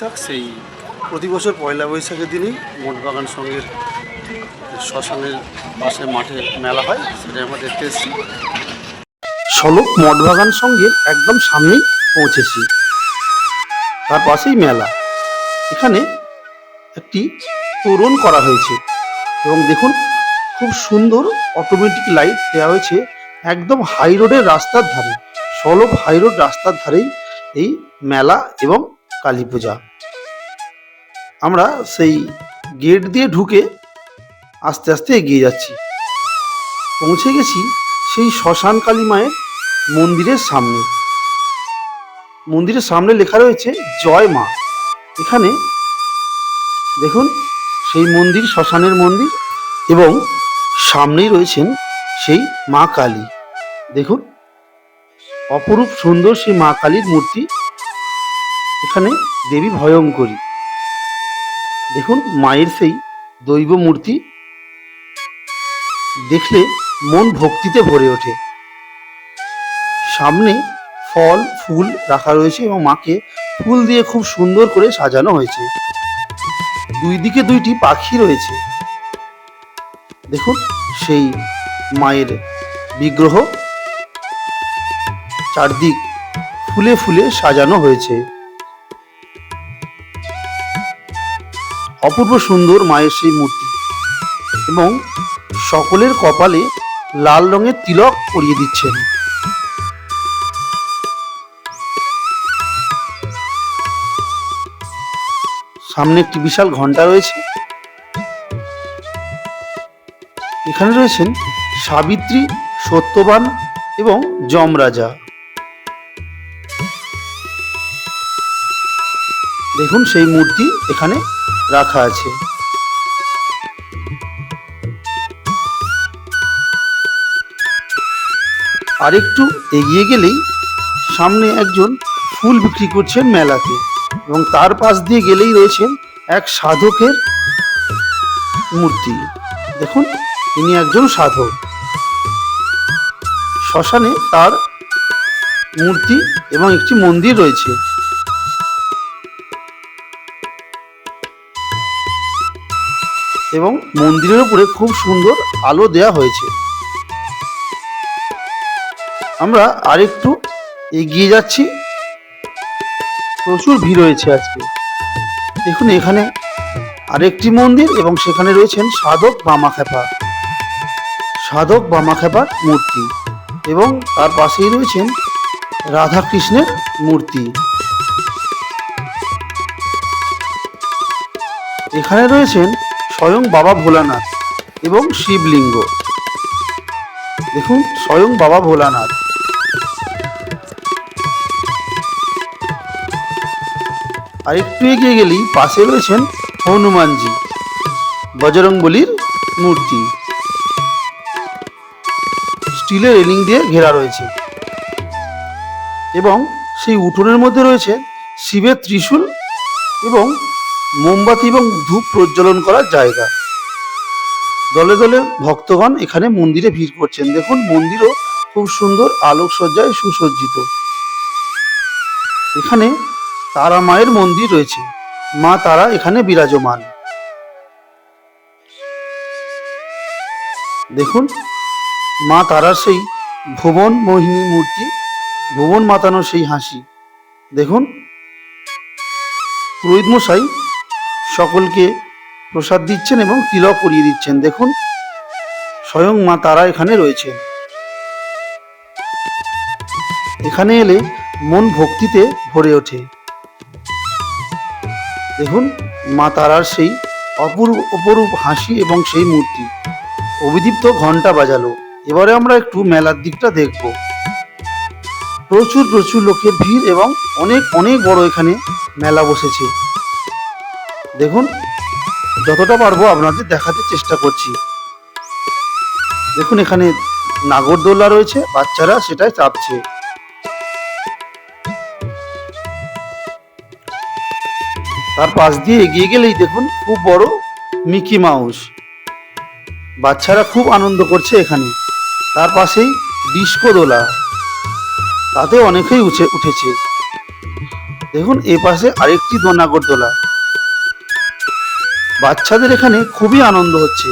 বৈশাখ, সেই প্রতি বছর পয়লা বৈশাখের দিনই মোটবাগান সঙ্গের শ্মশানের পাশে মাঠে মেলা হয় সেটা আমরা দেখতে এসেছি। সলক মঠবাগান সঙ্গের একদম সামনেই পৌঁছেছি। তার পাশেই মেলা। এখানে একটি তোরণ করা হয়েছে এবং দেখুন, খুব সুন্দর অটোমেটিক লাইট দেওয়া হয়েছে একদম হাই রোডের রাস্তার ধারে। সলভ হাই রোড রাস্তার ধারেই এই মেলা এবং কালী পূজা। আমরা সেই গেট দিয়ে ঢুকে আস্তে আস্তে এগিয়ে যাচ্ছি। পৌঁছে গেছি সেই শ্মশান কালী মায়ের মন্দিরের সামনে। মন্দিরের সামনে লেখা রয়েছে, জয় মা। এখানে দেখুন, সেই মন্দির শ্মশানের মন্দির এবং সামনেই রয়েছেন সেই মা কালী। দেখুন, অপরূপ সুন্দর সেই মা কালীর মূর্তি এখানে দেবী ভয়ঙ্করী। দেখুন মায়ের সেই দৈব মূর্তি। দেখলে মন ভক্তিতে ভরে ওঠে। সামনে ফল, ফুল রাখা রয়েছে এবং মাকে ফুল দিয়ে খুব সুন্দর করে সাজানো হয়েছে। দুই দিকে দুইটি পাখি রয়েছে। দেখুন সেই মায়ের বিগ্রহ। চারদিক ফুলে ফুলে সাজানো হয়েছে। অপূর্ব সুন্দর মায়ের সেই মূর্তি। এবং সকলের কপালে লাল রঙের তিলক পরিয়ে দিচ্ছেন। সামনে একটি বিশাল ঘণ্টা রয়েছে। এখানে রয়েছেন সাবিত্রী, সত্যবান এবং যমরাজা। দেখুন সেই মূর্তি এখানে রাখা আছে। আরেকটু এগিয়ে গেলেই সামনে একজন ফুল বিক্রি করছেন মেলাতে এবং তার পাশ দিয়ে গেলেই রয়েছেন এক সাধকের মূর্তি। দেখুন, ইনি একজন সাধক। শ্মশানে তার মূর্তি এবং একটি মন্দির রয়েছে। এবং মন্দিরের উপরে খুব সুন্দর আলো দেয়া হয়েছে। আমরা আরেকটু এগিয়ে যাচ্ছি। প্রচুর ভিড় হয়েছে আজকে। দেখুন, এখানে আরেকটি মন্দির এবং সেখানে রয়েছেন সাধক বামাখ্যাপা সাধক বামাখ্যাপার মূর্তি এবং তার পাশেই রয়েছেন রাধা কৃষ্ণের মূর্তি। এখানে রয়েছেন স্বয়ং বাবা ভোলানাথ এবং শিবলিঙ্গ। দেখুন, স্বয়ং বাবা ভোলানাথ। আর একটু এগিয়ে গেলেই পাশে রয়েছেন হনুমানজি, বজরংবলির মূর্তি। স্টিলের রেলিং দিয়ে ঘেরা রয়েছে। এবং সেই উঠোনের মধ্যে রয়েছে শিবের ত্রিশূল এবং মোমবাতি এবং ধূপ প্রজ্বলন করার জায়গা। দলে দলে ভক্তগণ এখানে মন্দিরে ভিড় করছেন। দেখুন, মন্দিরও খুব সুন্দর আলোকসজ্জায় সুসজ্জিত। এখানে তারা মায়ের মন্দির রয়েছে। মা তারা এখানে বিরাজমান। দেখুন, মা তারার সেই ভুবন মোহিনী মূর্তি, ভুবন মাতানোর সেই হাসি। দেখুন, পুরোহিত মশাই সকলকে প্রসাদ দিচ্ছেন এবং তিলক করিয়ে দিচ্ছেন। দেখুন, স্বয়ং মা তারা এখানে রয়েছেন। এখানে এলে মন ভক্তিতে ভরে ওঠে। দেখুন, মা তারার সেই অপূর্ব, অপরূপ হাসি এবং সেই মূর্তি। অভিদীপ্ত ঘণ্টা বাজালো। এবারে আমরা একটু মেলার দিকটা দেখব। প্রচুর প্রচুর লোকের ভিড় এবং অনেক অনেক বড় এখানে মেলা বসেছে। দেখুন, যতটা পারব আপনাদের দেখাতে চেষ্টা করছি। দেখুন, এখানে নাগরদোল্লা রয়েছে, বাচ্চারা সেটাই চাপছে। তার পাশ দিয়ে এগিয়ে গেলেই দেখুন, খুব বড় মিকি মাউস। বাচ্চারা খুব আনন্দ করছে এখানে। তার পাশেই ডিস্কো দোলা। তাতে অনেকেই উঠে উঠেছে। দেখুন, এ পাশে আরেকটি দোনাগরদোলা বাচ্চাদের এখানে খুবই আনন্দ হচ্ছে।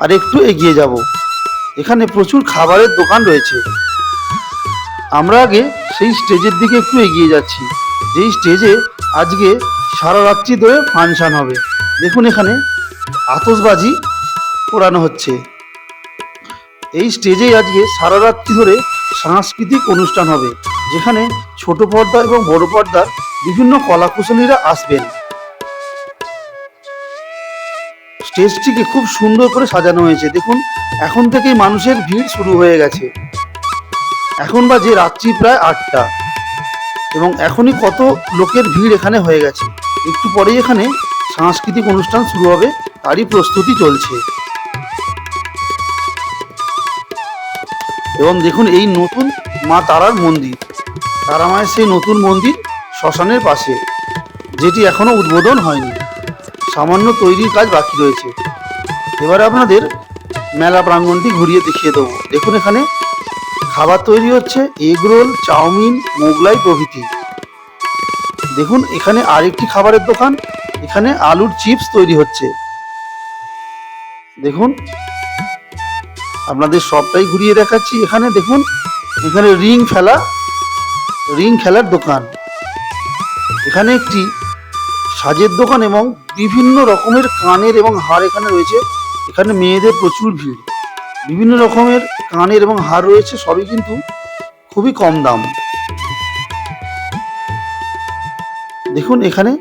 আর একটু এগিয়ে যাব। এখানে প্রচুর খাবারের দোকান রয়েছে। আমরা আগে সেই স্টেজের দিকে একটু এগিয়ে যাচ্ছি। যেই স্টেজে আজকে সারা রাত্রি ধরে ফাংশন হবে। দেখুন এখানে আতসবাজি পোড়ানো হচ্ছে। এই স্টেজেই আজকে সারা রাত্রি ধরে সাংস্কৃতিক অনুষ্ঠান হবে। যেখানে ছোট পর্দা এবং বড় পর্দার বিভিন্ন কলাকুশলীরা আসবেন। স্টেজটিকে খুব সুন্দর করে সাজানো হয়েছে। দেখুন, এখন থেকেই মানুষের ভিড় শুরু হয়ে গেছে। এখন বাজে রাত্রি প্রায় আটটা এবং এখনই কত লোকের ভিড় এখানে হয়ে গেছে। একটু পরেই এখানে সাংস্কৃতিক অনুষ্ঠান শুরু হবে, তারই প্রস্তুতি চলছে। এবং দেখুন, এই নতুন মা তারার মন্দির। তারা মায়ের সেই নতুন মন্দির শ্মশানের পাশে, যেটি এখনও উদ্বোধন হয়নি। সামান্য তৈরির কাজ বাকি রয়েছে। এবারে আপনাদের মেলা প্রাঙ্গণটি ঘুরিয়ে দেখিয়ে দেবো। দেখুন এখানে খাবার তৈরি হচ্ছে, এগ রোল, চাউমিন, মোগলাই প্রভৃতি। দেখুন, এখানে আরেকটি খাবারের দোকান, এখানে আলুর চিপস তৈরি হচ্ছে। দেখুন, আপনাদের সবটাই ঘুরিয়ে দেখাচ্ছি। এখানে দেখুন, এখানে রিং খেলা রিং খেলার দোকান। এখানে একটি সাজের দোকান এবং বিভিন্ন রকমের কানের এবং হার এখানে রয়েছে। এখানে মেয়েদের প্রচুর ভিড়। বিভিন্ন রকমের কানের এবং হার রয়েছে, সবই কিন্তু খুবই কম দাম। দেখুন এখানে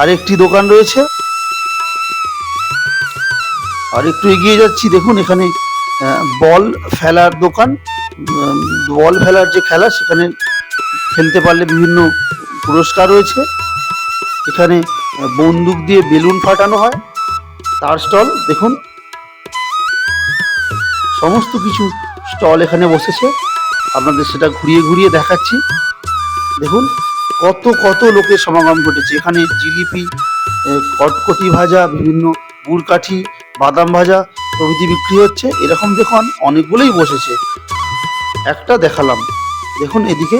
আরেকটি দোকান রয়েছে। আর একটু এগিয়ে যাচ্ছি, দেখুন এখানে বল ফেলার দোকান। বল ফেলার যে খেলা, সেখানে খেলতে পারলে বিভিন্ন পুরস্কার রয়েছে। এখানে বন্দুক দিয়ে বেলুন ফাটানো হয়, তার স্টল দেখুন। সমস্ত কিছু স্টল এখানে বসেছে। আপনাদের সেটা ঘুরিয়ে ঘুরিয়ে দেখাচ্ছি। দেখুন, কত কত লোকের সমাগম ঘটেছে। এখানে জিলিপি কটকটি ভাজা, বিভিন্ন গুড়কাঠি, বাদাম ভাজা প্রভৃতি বিক্রি হচ্ছে। এরকম দেখুন, অনেকগুলোই বসেছে। একটা দেখালাম। দেখুন এদিকে।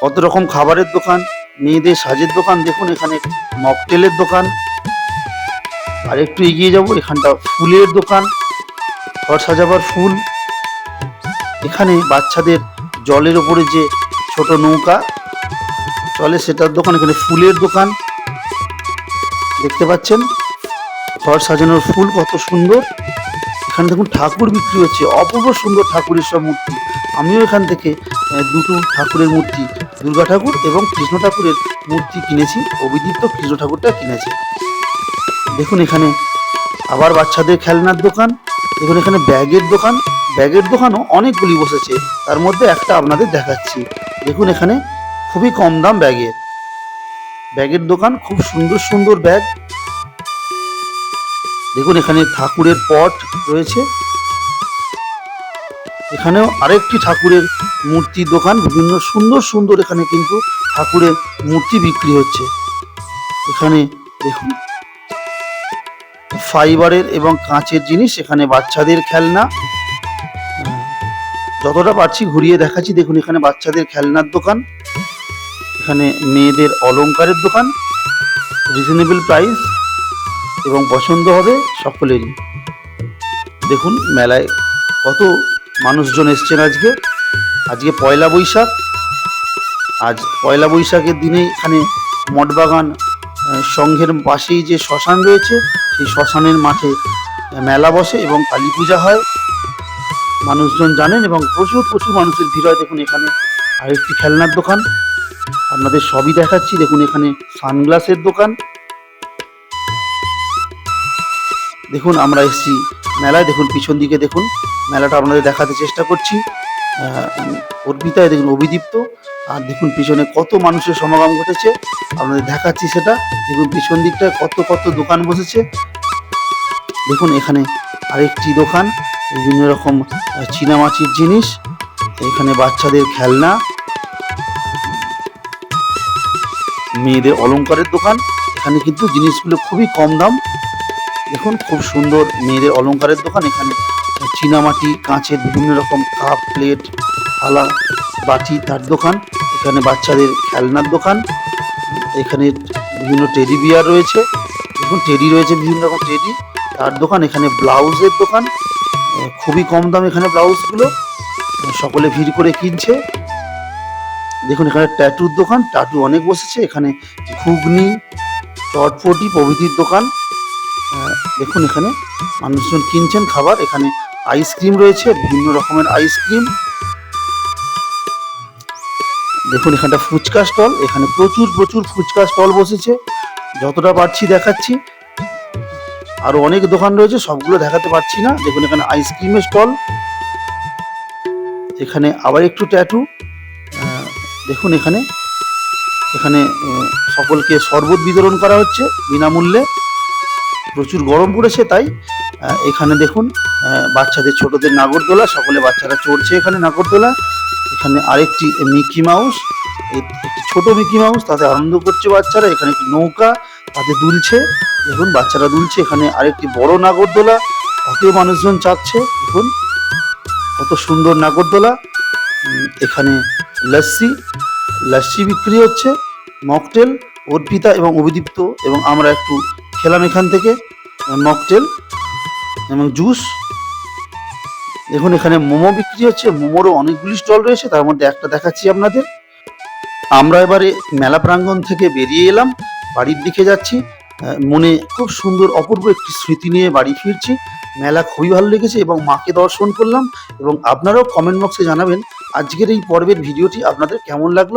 কত রকম খাবারের দোকান, মেয়েদের সাজের দোকান, দেখুন এখানে মকটেলের দোকান। আর একটু এগিয়ে যাব, এখানটা ফুলের দোকান, ঘর সাজাবার ফুল। এখানে বাচ্চাদের জলের ওপরে যে ছোট নৌকা, চলে সেটার দোকান, এখানে ফুলের দোকান। দেখতে পাচ্ছেন? ঘর সাজানোর ফুল কত সুন্দর। এখানে দেখুন ঠাকুর বিক্রি হচ্ছে, অপূর্ব সুন্দর ঠাকুরের সব মূর্তি। আমিও এখান থেকে দুটো ঠাকুরের মূর্তি, দুর্গা ঠাকুর এবং কৃষ্ণ ঠাকুরের মূর্তি কিনেছি, অভিদীপ্ত কৃষ্ণ ঠাকুরটা কিনেছি। দেখুন এখানে আবার বাচ্চাদের খেলনার দোকান, দেখুন এখানে ব্যাগের দোকান, ব্যাগের দোকানও অনেকগুলি বসেছে, তার মধ্যে একটা আপনাদের দেখাচ্ছি। দেখুন এখানে খুবই কম দাম ব্যাগের। ব্যাগের দোকান খুব সুন্দর সুন্দর ব্যাগ দেখুন, এখানে ঠাকুরের পট রয়েছে। এখানেও আরেকটি ঠাকুরের মূর্তির দোকান। বিভিন্ন সুন্দর সুন্দর এখানে কিন্তু ঠাকুরের মূর্তি বিক্রি হচ্ছে। এখানে দেখুন, ফাইবারের এবং কাঁচের জিনিস, এখানে বাচ্চাদের খেলনা। যতটা পারছি ঘুরিয়ে দেখাচ্ছি, দেখুন, এখানে বাচ্চাদের খেলনার দোকান। এখানে মেয়েদের অলংকারের দোকান। Reasonable price. এবং পছন্দ হবে সকলেরই। দেখুন মেলায় কত মানুষজন এসছেন আজকে। আজকে পয়লা বৈশাখ। আজ পয়লা বৈশাখের দিনে এখানে মঠবাগান সংঘের পাশেই যে শ্মশান রয়েছে, সেই শ্মশানের মাঠে মেলা বসে এবং কালী পূজা হয়। মানুষজন জানেন এবং প্রচুর প্রচুর মানুষের ভিড় হয়। দেখুন এখানে আরেকটি খেলনার দোকান। আপনাদের সবই দেখাচ্ছি। দেখুন এখানে সানগ্লাসের দোকান। দেখুন আমরা এসেছি মেলায়। দেখুন পিছন দিকে দেখুন মেলাটা আপনাদের দেখাতে চেষ্টা করছি। অর্পিতায় দেখুন অভিদীপ্ত। আর দেখুন পিছনে কত মানুষের সমাগম ঘটেছে। আপনাদের দেখাচ্ছি সেটা। দেখুন পিছন দিকটায় কত কত দোকান বসেছে। দেখুন এখানে আরেকটি দোকান। বিভিন্ন রকম আহ, চীনামাছির জিনিস। এখানে বাচ্চাদের খেলনা। মেয়েদের অলংকারের দোকান। এখানে কিন্তু জিনিসগুলো খুবই কম দাম। দেখুন, খুব সুন্দর মেয়েদের অলংকারের দোকান এখানে। চীনামাটি, কাঁচের বিভিন্ন রকম কাপ, প্লেট, থালা, বাটি তার দোকান। এখানে বাচ্চাদের খেলনার দোকান। এখানে বিভিন্ন টেডি বিয়ার রয়েছে। দেখুন টেডি রয়েছে, বিভিন্ন রকম টেডি তার দোকান, এখানে ব্লাউজের দোকান। খুবই কম দাম এখানে ব্লাউজগুলো। সকলে ভিড় করে কিনছে। দেখুন, এখানে ট্যাটুর দোকান। ট্যাটু অনেক বসেছে। এখানে ঘুগনি চটপটি প্রভৃতির দোকান। দেখুন এখানে মানুষজন কিনছেন খাবার, এখানে আইসক্রিম রয়েছে, বিভিন্ন রকমের আইসক্রিম দেখুন এখানটা ফুচকা স্টল এখানে প্রচুর প্রচুর ফুচকা স্টল বসেছে। যতটা পারছি দেখাচ্ছি। আরও অনেক দোকান রয়েছে, সবগুলো দেখাতে পারছি না। দেখুন এখানে আইসক্রিমের স্টল এখানে আবার একটু ট্যাটু দেখুন এখানে। এখানে সকলকে শরবত বিতরণ করা হচ্ছে বিনামূল্যে। প্রচুর গরম পড়েছে তাই এখানে দেখুন বাচ্চাদের ছোটদের নাগরদোলা, সকলে বাচ্চারা চড়ছে এখানে নাগরদোলা। এখানে আরেকটি মিকি মাউস একটি ছোট মিকি মাউস, তাতে আনন্দ করছে বাচ্চারা, এখানে একটি নৌকা তাতে দুলছে। দেখুন, বাচ্চারা দুলছে, এখানে আরেকটি বড় নাগরদোলা, তাতেও মানুষজন চাচ্ছে দেখুন, কত সুন্দর নাগরদোলা। এখানে লস্যি লস্যি বিক্রি হচ্ছে, মকটেল, অর্পিতা এবং অভিদীপ্ত এবং আমরা একটু খেলাম এখান থেকে মকটেল এবং জুস দেখুন, এখানে মোমো বিক্রি হচ্ছে, মোমোরও অনেকগুলি স্টল রয়েছে, তার মধ্যে একটা দেখাচ্ছি আপনাদের। আমরা এবারে মেলা প্রাঙ্গণ থেকে বেরিয়ে এলাম, বাড়ির দিকে যাচ্ছি। মনে খুব সুন্দর অপূর্ব একটি স্মৃতি নিয়ে বাড়ি ফিরছি। মেলা খুবই ভালো লেগেছে এবং মাকে দর্শন করলাম এবং আপনারাও কমেন্ট বক্সে জানাবেন আজকের এই পর্বের ভিডিওটি আপনাদের কেমন লাগল